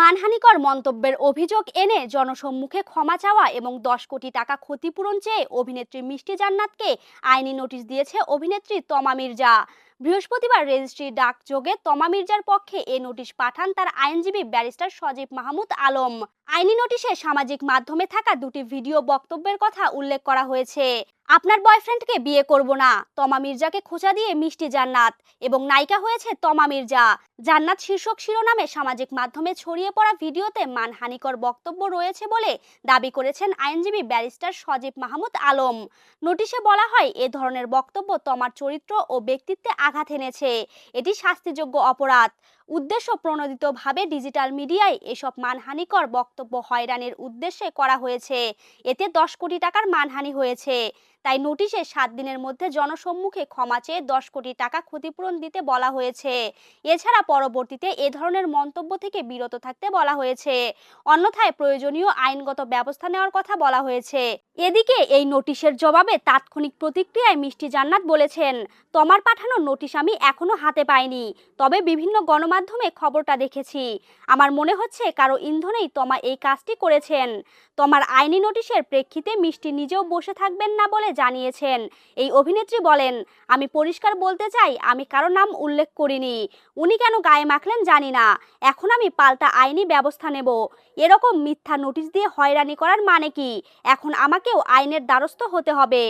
মানহানিকর মন্তব্যের অভিযোগ এনে জনসম্মুখে ক্ষমা চাওয়া এবং দশ কোটি টাকা ক্ষতিপূরণ চেয়ে অভিনেত্রী মিষ্টি জান্নাতকে আইনি নোটিশ দিয়েছে অভিনেত্রী তমা মির্জা। বৃহস্পতিবার রেজিস্ট্রি ডাকযোগে তমা মির্জার পক্ষে এ নোটিশ পাঠান তার আইনজীবী ব্যারিস্টার সজীব মাহমুদ আলম। আইনি নোটিশে সামাজিক মাধ্যমে থাকা দুটি ভিডিও বক্তব্যের কথা উল্লেখ করা হয়েছে। আপনার বয়ফ্রেন্ডকে বিয়ে করব না। তমা মির্জাকে খোঁচা দিয়ে মিষ্টি জান্নাত এবং নায়িকা হয়েছে তমা মির্জা। জান্নাত শীর্ষক শিরোনামে সামাজিক মাধ্যমে ছড়িয়ে পড়া ভিডিওতে মানহানিকর বক্তব্য রয়েছে বলে দাবি করেছেন আইনজীবী ব্যারিস্টার সজীব মাহমুদ আলম। নোটিশে বলা হয়, এ ধরনের বক্তব্য তমার চরিত্র ও ব্যক্তিত্বে আঘাত এনেছে। এটি শাস্তিযোগ্য অপরাধ। উদ্দেশ্য প্রণোদিতভাবে ডিজিটাল মিডিয়ায় এসব মানহানিকর বক্তব্য হয়রানির উদ্দেশ্যে করা হয়েছে। এতে দশ কোটি টাকার মানহানি হয়েছে। তাই নোটিশে সাত দিনের মধ্যে জনসম্মুখে ক্ষমা চেয়ে দশ কোটি টাকা ক্ষতিপূরণ দিতে বলা হয়েছে। এছাড়া পরবর্তীতে এ ধরনের মন্তব্য থেকে বিরত থাকতে বলা হয়েছে। অন্যথায় প্রয়োজনীয় আইনগত ব্যবস্থা নেওয়ার কথা বলা হয়েছে। এদিকে এই নোটিশের জবাবে তাৎক্ষণিক প্রতিক্রিয়ায় মিষ্টি জান্নাত বলেছেন, তোমার পাঠানো নোটিশ আমি এখনও হাতে পাইনি। তবে বিভিন্ন গণমাধ্যমে খবরটা দেখেছি। আমার মনে হচ্ছে কারও ইন্ধনেই তোমা এই কাজটি করেছেন। তোমার আইনি নোটিশের প্রেক্ষিতে মিষ্টি নিজেও বসে থাকবেন না বলে জানিয়েছেন। এই অভিনেত্রী বলেন, আমি পরিষ্কার বলতে চাই, আমি কারও নাম উল্লেখ করিনি। উনি কেন গায়ে মাখলেন জানি না। এখন আমি পাল্টা আইনি ব্যবস্থা নেব। এরকম মিথ্যা নোটিশ দিয়ে হয়রানি করার মানে কি? এখন আমাকেও আইনের দ্বারস্থ হতে হবে।